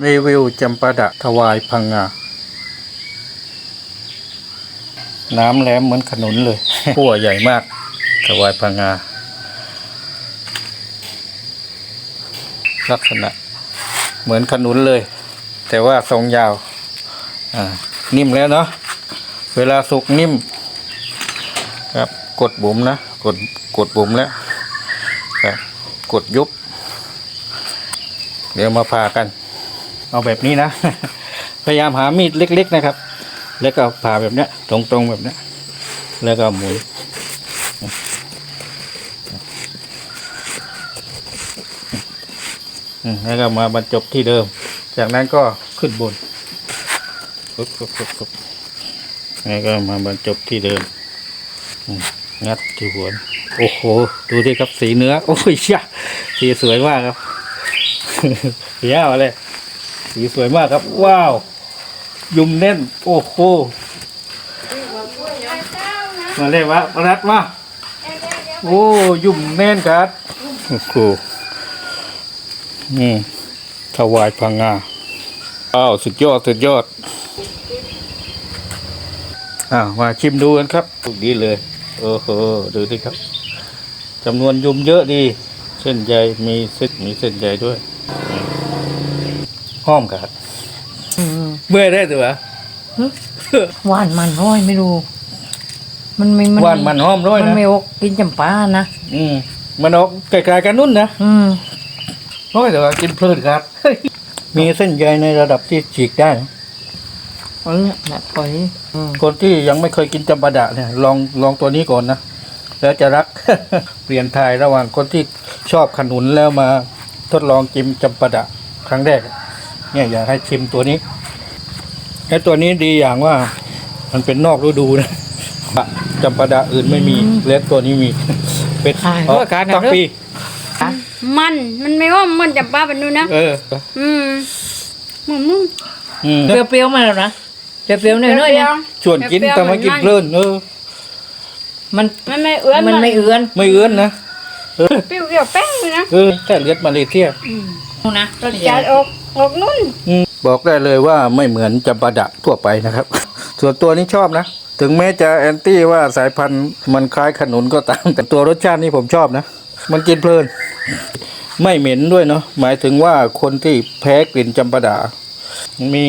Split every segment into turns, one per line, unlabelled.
รีวิวจำปาดะถวายพังงา น้ำแหลมเหมือนขนุนเลยพั่วใหญ่มาก ถวายพังงา ลักษณะ เหมือนขนุนเลย แต่ว่าทรงยาว อ่า นิ่มแล้วเนาะ เวลาสุกนิ่ม ครับ กดบุ๋มนะ กด กดบุ๋มแล้ว ครับ กดยุบ เดี๋ยวมาพากัน เอาแบบนี้นะ พยายามหามีดเล็ก ๆนะครับ แล้วก็ผ่าแบบเนี้ย ตรงๆแบบเนี้ย แล้วก็หมุนแล้วก็มาบรรจบที่เดิม จากนั้นก็ขึ้นบนปุ๊บปุ๊บปุ๊บปุ๊บแล้วก็มาบรรจบที่เดิม งัดที่หัวโอ้โห ดูดิครับสีเนื้อ โอ้ยเชี่ยสีสวยมากครับเยี่ยมเลย สีสวยมากครับ ว้าว ยุ่มแน่น โอ้โหมาเลยวะรัดมาโอ้ยุ่มแน่นครับโอ้โหอืมถวายพังงาอ้าวสุดยอด สุดยอดอ้าวมาชิมดูกันครับถูกดีเลยโอ้โหดูสิครับจำนวนยุมเยอะดี เส้นใยมีเส้นมีเส้นใยด้วยอืม ห้อมครับเมื่อยได้ตัว
หวานมันร้อยไม่รู้ มันไม่
หวานมันหอมด้วย
มัน
นะ
ไม่ออกกินจำปานะ
อืมมันออกไกลๆกันนุ่นนะ
อืม
น้อยแต่ว่ากินเพลินครับ มีเส้นใยในระดับที่ฉีกได้นะ
เออน่ะปล่อยอืม
คนที่ยังไม่เคยกินจำปาดะเนี่ยลองลองตัวนี้ก่อนนะแล้วจะรัก เปลี่ยนทายระหว่างคนที่ชอบขนุนแล้วมาทดลองกินจำปาดะครั้งแรก เนี่ยอยากให้ชิมตัวนี้ไอ้ตัวนี้ดีอย่างว่า มันเป็นนอกฤดูนะจำปาดะอื่นไม่มีและตัวนี้มี เป็น
ขาย
อ๋อ
ด้วยกันนะ
ตั้งปี
มันมันไม่ว่ามันจะป้าเป็นนู่นนะ
เออ
อืมมึงมึง
อืม
เปรี้ยวๆมาแล้วนะเปรี้ยวๆหน่อยๆนะ
ชวนกินทำให้กินเพลินเออ
มัน
มันไม่เอื้อน
มันไม่เอื้อน
ไม่เอื้อนนะเออ
เปรี้ยวเปรี้ยวแป้งเลยนะ
เออแค่เลือดมาเลเซีย
นะ
รสชาติออกออกนุ่น
อืมบอกได้เลยว่าไม่เหมือนจำปาดะทั่วไปนะครับ ส่วนตัวนี้ชอบนะ ถึงแม้จะแอนตี้ว่าสายพันธุ์มันคล้ายขนุนก็ตาม แต่ตัวรสชาตินี่ผมชอบนะ มันกินเพลิน ไม่เหม็นด้วยเนาะหมายถึงว่าคนที่แพ้กลิ่นจำปาดะมี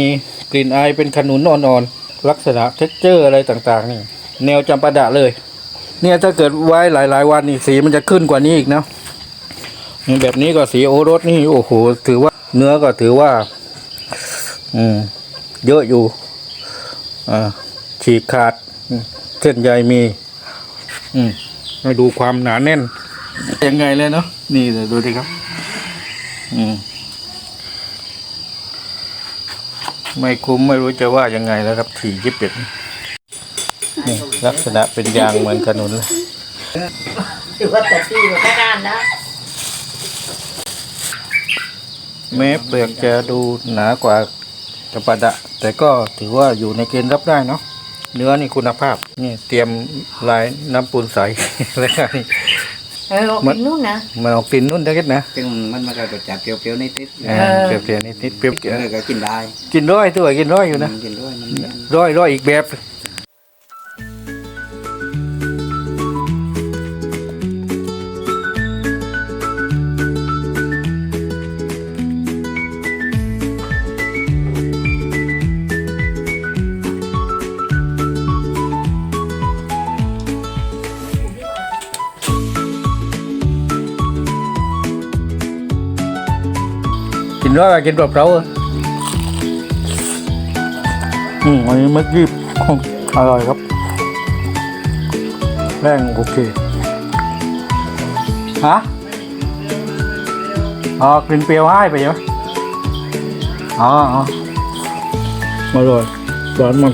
กลิ่นอายเป็นขนุนอ่อนๆลักษณะเท็กเจอร์อะไรต่างๆ นี่ แนวจำปาดะเลย เนี่ยถ้าเกิดไว้หลาย ๆ วันนี่สีมันจะขึ้นกว่านี้อีกนะ แบบนี้ก็สีโอรสนี่โอ้โหถือว่าเนื้อก็ถือว่า อืม เยอะอยู่อ่าฉีกขาดอืมเส้นใยมี อืมให้ดูความหนาแน่น ยังไงเลยเนาะนี่เลยดูดิครับ อืมไม่คุ้มไม่รู้จะว่ายังไงแล้วครับถี่ยิบเป็ดนี่ลักษณะเป็นยางเหมือนขนุนเลย
ถือว่าแต่ที่ว่าด้านนะ
แม้เปลือกจะดูหนากว่าจำปาดะ แต่ก็ถือว่าอยู่ในเกณฑ์รับได้เนาะเนื้อนี่คุณภาพนี่เตรียมลายน้ำปูนใส แล้วก็นี่
เออออกกินนู่นนะ
มันออกกลิ่นนุ่นได้กันนะ
ซึ่งมันมันก็รสชาติเปรี้ยวๆนิดๆ
อ่า
เออ
เปรี้ยวๆนิดๆเปรี้ยว
เออก็กินได้
กินร้อยตัวกินร้อยอยู่นะ
มันกินด้วยมันมัน
ร้อยร้อยอีกแบบ นร้อยก็กินเปล่าๆเอออืมอันนี้เมื่อกี้อร่อยครับแป้งโอเคฮะอ๋อกลิ่นเปรี้ยวให้ไปใช่ไหมอ๋ออ๋ออร่อยหวานมัน